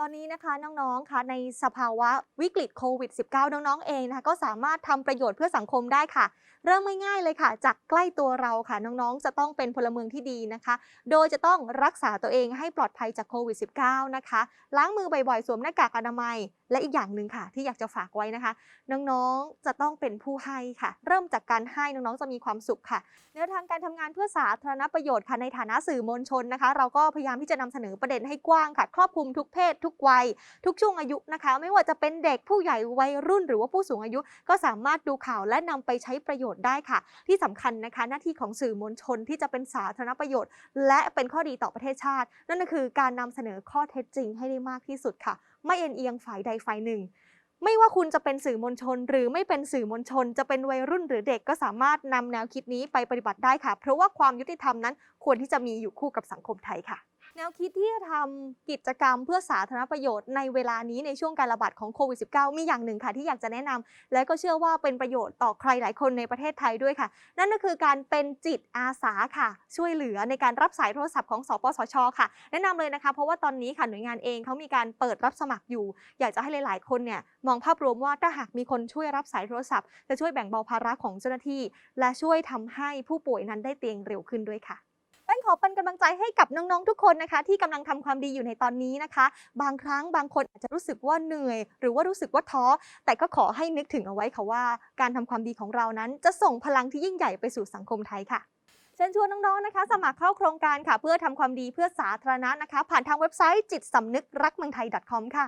ตอนนี้นะคะน้องๆคะในสภาวะวิกฤตโควิด -19 น้องๆเองนะคะก็สามารถทำประโยชน์เพื่อสังคมได้ค่ะ เริ่มง่ายๆเลยค่ะ จากใกล้ตัวเราค่ะน้องๆ จะต้องเป็นพลเมืองที่ดีนะคะ โดยจะต้องรักษาตัวเองให้ปลอดภัยจากโควิด -19 นะคะ ล้างมือบ่อยๆ สวมหน้ากากอนามัย และอีกอย่างหนึ่งค่ะ ที่อยากจะฝากไว้นะคะ น้องๆจะต้องเป็นผู้ให้ค่ะ เริ่มจากการให้น้องๆจะมีความสุขค่ะแนวทางการทำงานเพื่อสาธารณประโยชน์ค่ะในฐานะสื่อมวลชนนะคะ เราก็พยายามที่จะนำเสนอประเด็นให้กว้างค่ะ ครอบคลุมทุกเพศทุกวัย ทุกช่วงอายุนะคะ ไม่ว่าจะเป็นเด็กผู้ใหญ่วัยรุ่น หรือว่าผู้สูงอายุก็สามารถดูข่าวและนำไปใช้ประโยชน์ได้ค่ะ ที่สำคัญนะคะ หน้าที่ของสื่อมวลชนที่จะเป็นสาธารณประโยชน์ และเป็นข้อดีต่อประเทศชาติ นั่นก็คือการนำเสนอข้อเท็จจริงให้ได้มากที่สุดค่ะ ไม่เอ็นเอียงฝ่ายใดฝ่ายหนึ่งไม่ว่าคุณจะเป็นสื่อมวลชน หรือไม่เป็นสื่อมวลชน จะเป็นวัยรุ่นหรือเด็กก็สามารถนำแนวคิดนี้ไปปฏิบัติได้ค่ะ เพราะว่าความยุติธรรมนั้นควรที่จะมีอยู่คู่กับสังคมไทยค่ะ แนวคิดที่จะทำกิจกรรมเพื่อสาธารณประโยชน์ในเวลานี้ในช่วงการระบาดของโควิด -19 มีอย่างหนึ่งค่ะที่อยากจะแนะนำและก็เชื่อว่าเป็นประโยชน์ต่อใครหลายคนในประเทศไทยด้วยค่ะ นั่นก็คือการเป็นจิตอาสาค่ะ ช่วยเหลือในการรับสายโทรศัพท์ของสปสช ค่ะ แนะนำเลยนะคะ เพราะว่าตอนนี้ค่ะหน่วยงานเองเขามีการเปิดรับสมัครอยู่ อยากจะให้หลาย ๆ คนเนี่ยมองภาพรวมว่าถ้าหากมีคนช่วยรับสายโทรศัพท์จะช่วยแบ่งเบาภาระของเจ้าหน้าที่ และช่วยทำให้ผู้ป่วยนั้นได้เตียงเร็วขึ้นด้วยค่ะ ขอเป็นกำลังใจให้กับน้องๆทุกคนนะคะ ที่กำลังทำความดีอยู่ในตอนนี้นะคะ บางครั้งบางคนอาจจะรู้สึกว่าเหนื่อย หรือว่ารู้สึกว่าท้อ แต่ก็ขอให้นึกถึงเอาไว้ค่ะว่า การทำความดีของเรานั้น จะส่งพลังที่ยิ่งใหญ่ไปสู่สังคมไทยค่ะเชิญชวนน้องๆนะคะ สมัครเข้าโครงการค่ะ เพื่อทำความดีเพื่อสาธารณะนะคะ ผ่านทางเว็บไซต์จิตสำนึกรักเมืองไทย .com ค่ะ